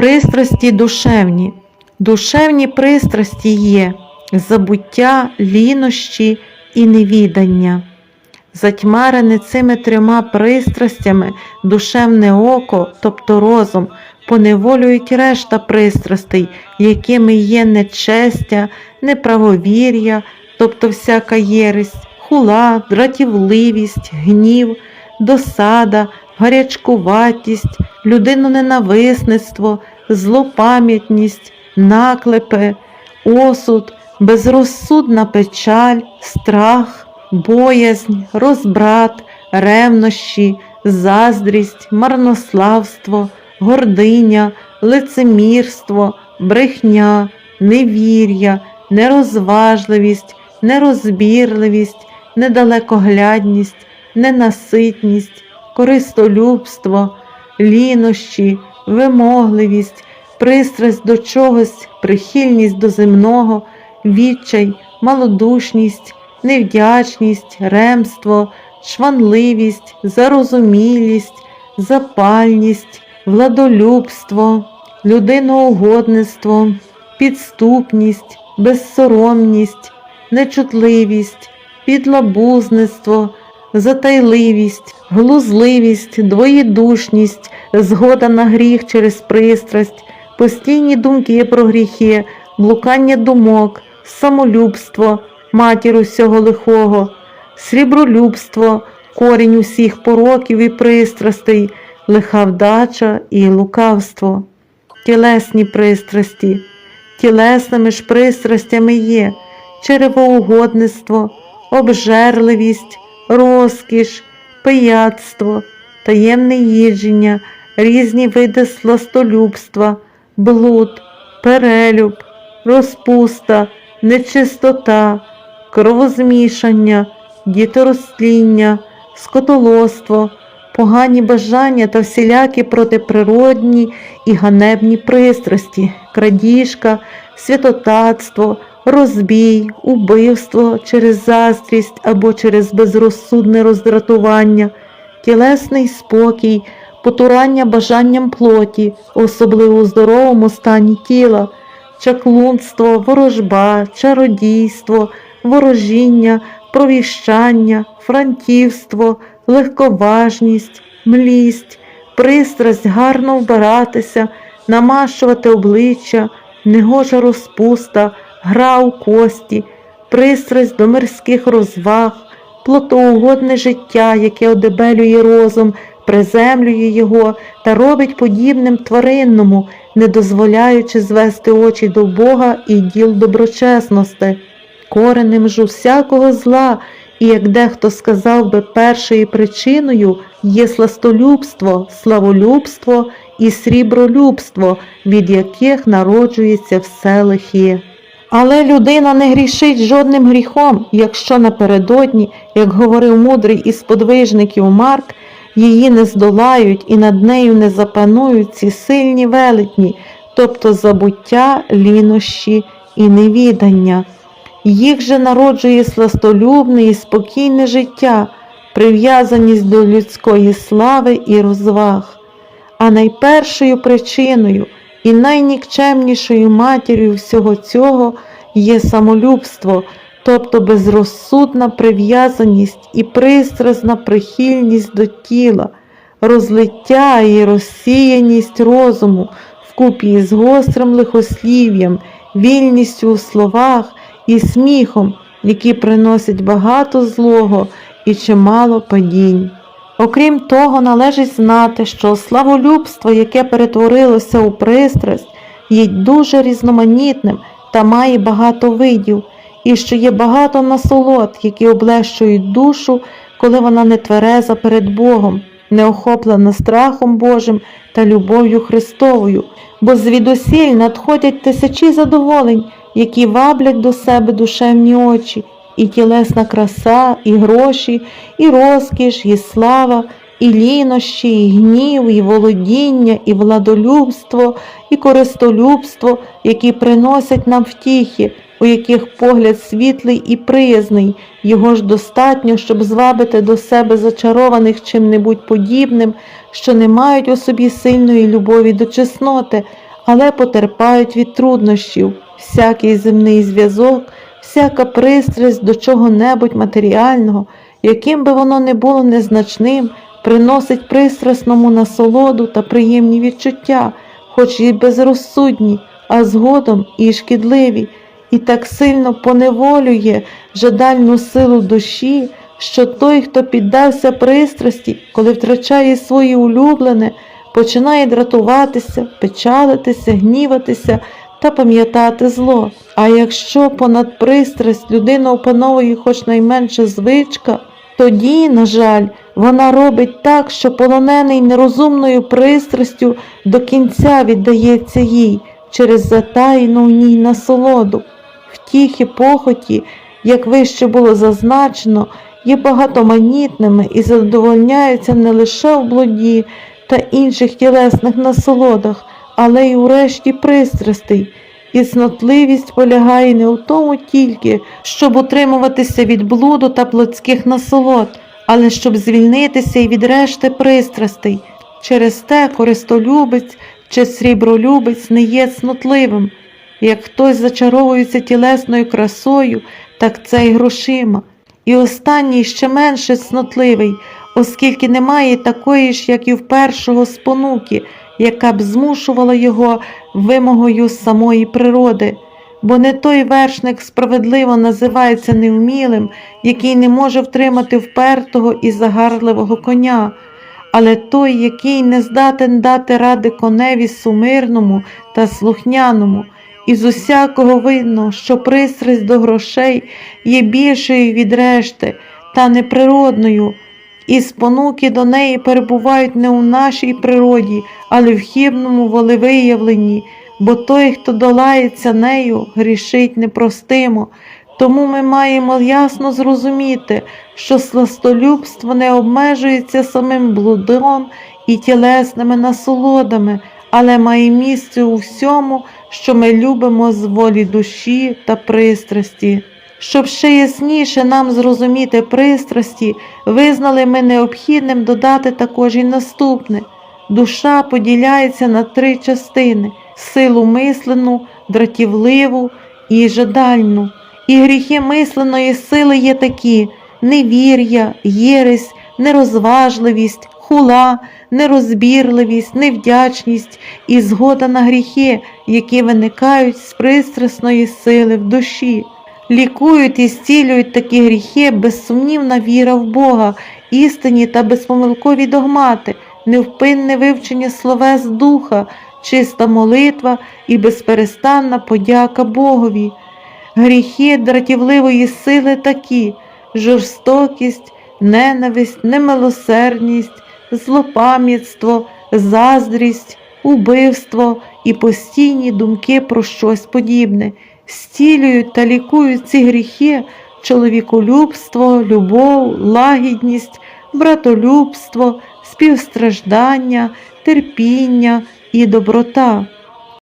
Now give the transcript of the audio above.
Пристрасті душевні. Душевні пристрасті є забуття, лінощі і невідання. Затьмарене цими трьома пристрастями душевне око, тобто розум, поневолюють решта пристрастей, якими є нечестя, неправовір'я, тобто всяка єресь, хула, дратівливість, гнів, досада, гарячкуватість, людиноненависництво, злопам'ятність, наклепи, осуд, безрозсудна печаль, страх, боязнь, розбрат, ревнощі, заздрість, марнославство, гординя, лицемірство, брехня, невір'я, нерозважливість, нерозбірливість, недалекоглядність, ненаситність, користолюбство, лінощі, вимогливість, пристрасть до чогось, прихильність до земного, відчай, малодушність, невдячність, ремство, шванливість, зарозумілість, запальність, владолюбство, людиноугодництво, підступність, безсоромність, нечутливість, підлабузництво, затайливість, глузливість, двоєдушність, згода на гріх через пристрасть, постійні думки про гріхи, блукання думок, самолюбство, матір усього лихого, срібролюбство, корінь усіх пороків і пристрастей, лиха вдача і лукавство, тілесні пристрасті. Тілесними ж пристрастями є черевоугодництво, обжерливість, розкіш, пияцтво, таємне їдження, різні види сластолюбства, блуд, перелюб, розпуста, нечистота, кровозмішання, діторозтління, скотолоство, погані бажання та всілякі протиприродні і ганебні пристрасті, крадіжка, святотатство, розбій, убивство через заздрість або через безрозсудне роздратування, тілесний спокій, потурання бажанням плоті, особливо у здоровому стані тіла, чаклунство, ворожба, чародійство, ворожіння, провіщання, франтівство, легковажність, млість, пристрасть гарно вбиратися, намащувати обличчя, негожа розпуста, гра у кості, пристрасть до мирських розваг, плотоугодне життя, яке одебелює розум, приземлює його та робить подібним тваринному, не дозволяючи звести очі до Бога і діл доброчесності, коренем ж усякого зла, і як дехто сказав би, першою причиною є сластолюбство, славолюбство і срібролюбство, від яких народжується все лихе. Але людина не грішить жодним гріхом, якщо напередодні, як говорив мудрий із подвижників Марк, її не здолають і над нею не запанують ці сильні велетні, тобто забуття, лінощі і невідання. Їх же народжує сластолюбне і спокійне життя, прив'язаність до людської слави і розваг. А найпершою причиною і найнікчемнішою матір'ю всього цього є самолюбство, тобто безрозсудна прив'язаність і пристрасна прихильність до тіла, розлиття і розсіяність розуму вкупі з гострим лихослів'ям, вільністю у словах і сміхом, які приносять багато злого і чимало падінь. Окрім того, належить знати, що славолюбство, яке перетворилося у пристрасть, є дуже різноманітним та має багато видів, і що є багато насолод, які облещують душу, коли вона не твереза перед Богом, не охоплена страхом Божим та любов'ю Христовою, бо звідусіль надходять тисячі задоволень, які ваблять до себе душевні очі, і тілесна краса, і гроші, і розкіш, і слава, і лінощі, і гнів, і володіння, і владолюбство, і користолюбство, які приносять нам втіхи, у яких погляд світлий і приязний, його ж достатньо, щоб звабити до себе зачарованих чим-небудь подібним, що не мають у собі сильної любові до чесноти, але потерпають від труднощів, всякий земний зв'язок, всяка пристрасть до чого-небудь матеріального, яким би воно не було незначним, приносить пристрасному насолоду та приємні відчуття, хоч і безрозсудні, а згодом і шкідливі, і так сильно поневолює жадальну силу душі, що той, хто піддався пристрасті, коли втрачає своє улюблене, починає дратуватися, печалитися, гніватися та пам'ятати зло. А якщо понад пристрасть людина опановує хоч найменша звичка, тоді, на жаль, вона робить так, що полонений нерозумною пристрастю до кінця віддається їй через затаєну в ній насолоду. Втіхи похоті, як вище було зазначено, є багатоманітними і задовольняються не лише в блуді та інших тілесних насолодах, але й у решті пристрастей. І цнотливість полягає не у тому тільки, щоб утримуватися від блуду та плотських насолод, але щоб звільнитися і від решти пристрастей. Через те користолюбець чи срібролюбець не є цнотливим. Як хтось зачаровується тілесною красою, так це й грошима. І останній ще менше цнотливий, оскільки немає такої ж, як і в першого спонуки, яка б змушувала його вимогою самої природи. Бо не той вершник справедливо називається невмілим, який не може втримати впертого і загарливого коня, але той, який не здатен дати ради коневі сумирному та слухняному. І з усякого видно, що пристрасть до грошей є більшою від решти та неприродною, і спонуки до неї перебувають не у нашій природі, але в хібному волевиявленні, бо той, хто долається нею, грішить непростимо. Тому ми маємо ясно зрозуміти, що сластолюбство не обмежується самим блудом і тілесними насолодами, але має місце у всьому, що ми любимо з волі душі та пристрасті. Щоб ще ясніше нам зрозуміти пристрасті, визнали ми необхідним додати також і наступне. Душа поділяється на три частини силу мислену, дратівливу і жадальну. І гріхи мисленої сили є такі невір'я, єресь, нерозважливість, хула, нерозбірливість, невдячність і згода на гріхи, які виникають з пристрасної сили в душі. Лікують і зцілюють такі гріхи безсумнівна віра в Бога, істинні та безпомилкові догмати, невпинне вивчення словес духа, чиста молитва і безперестанна подяка Богові. Гріхи дратівливої сили такі жорстокість, ненависть, немилосердність, злопам'ятство, заздрість, убивство і постійні думки про щось подібне, стілюють та лікують ці гріхи, чоловіколюбство, любов, лагідність, братолюбство, співстраждання, терпіння і доброта.